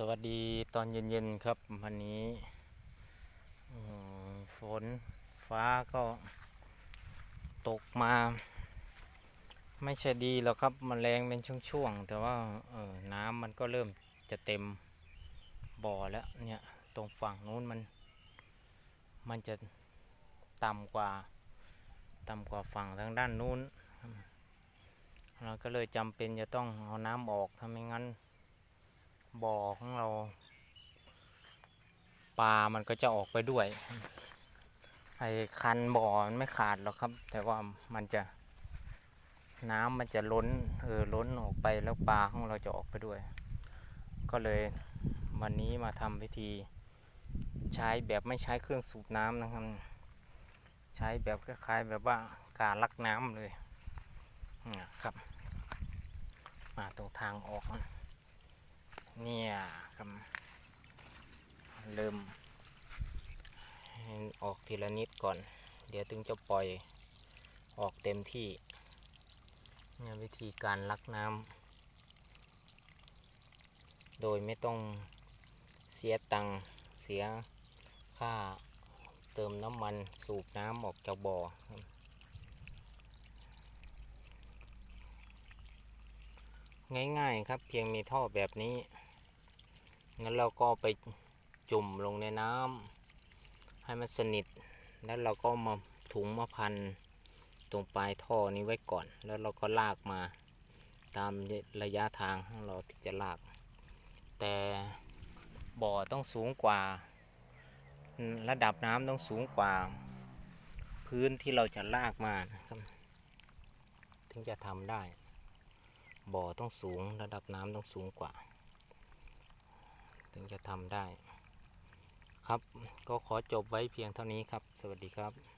สวัสดีตอนเย็นๆครับวันนี้ฝนฟ้าก็ตกมา ไม่ใช่ดีหรอกครับมแมลงเป็นช่วงๆ แต่ว่าน้ำมันก็เริ่มจะเต็มบ่อแล้วเนี่ยตรงฝั่งนู้นมัน มันจะต่ำกว่าต่ำกว่าฝั่งทางด้านนู้น เราก็เลยจำเป็นจะต้องเอาน้ำออกถ้าไม่งั้น บ่อของเรา ปลา มันก็จะออกไปด้วย ไอ้คันบ่อมันไม่ขาดหรอกครับ แต่ว่ามันจะน้ำมันจะล้นเออล้นออกไปแล้วปลาของเราจะออกไปด้วย ก็เลยวันนี้มาทำพิธีใช้แบบไม่ใช้เครื่องสูบน้ำนะครับ ใช้แบบคล้ายๆแบบว่าการลักน้ำเลยนะครับ มาตรงทางออกนะ เนี่ยครับเริ่มให้ ออกทีละนิดก่อน เดี๋ยวถึงจะปล่อยออกเต็มที่เนี่วิธีการลักน้ำโดยไม่ต้องเสียตังค์เสียค่าเติมน้ำมันสูบน้ำออกจากบ่อง่ายๆครับเพียงมีท่อแบบนี้งั้นเราก็ไปจุ่มลงในน้ำ ให้มันสนิท แล้วเราก็มาถุงมาพันตรงปลายท่อนี้ไว้ก่อน แล้วเราก็ลากมาตามระยะทางของเราที่จะลาก แต่บ่อต้องสูงกว่า ระดับน้ำต้องสูงกว่า พื้นที่เราจะลากมานะครับถึงจะทำได้ บ่อต้องสูงระดับน้ำต้องสูงกว่า ถึงจะทำได้ ครับ ก็ขอจบไว้เพียงเท่านี้ครับ สวัสดีครับ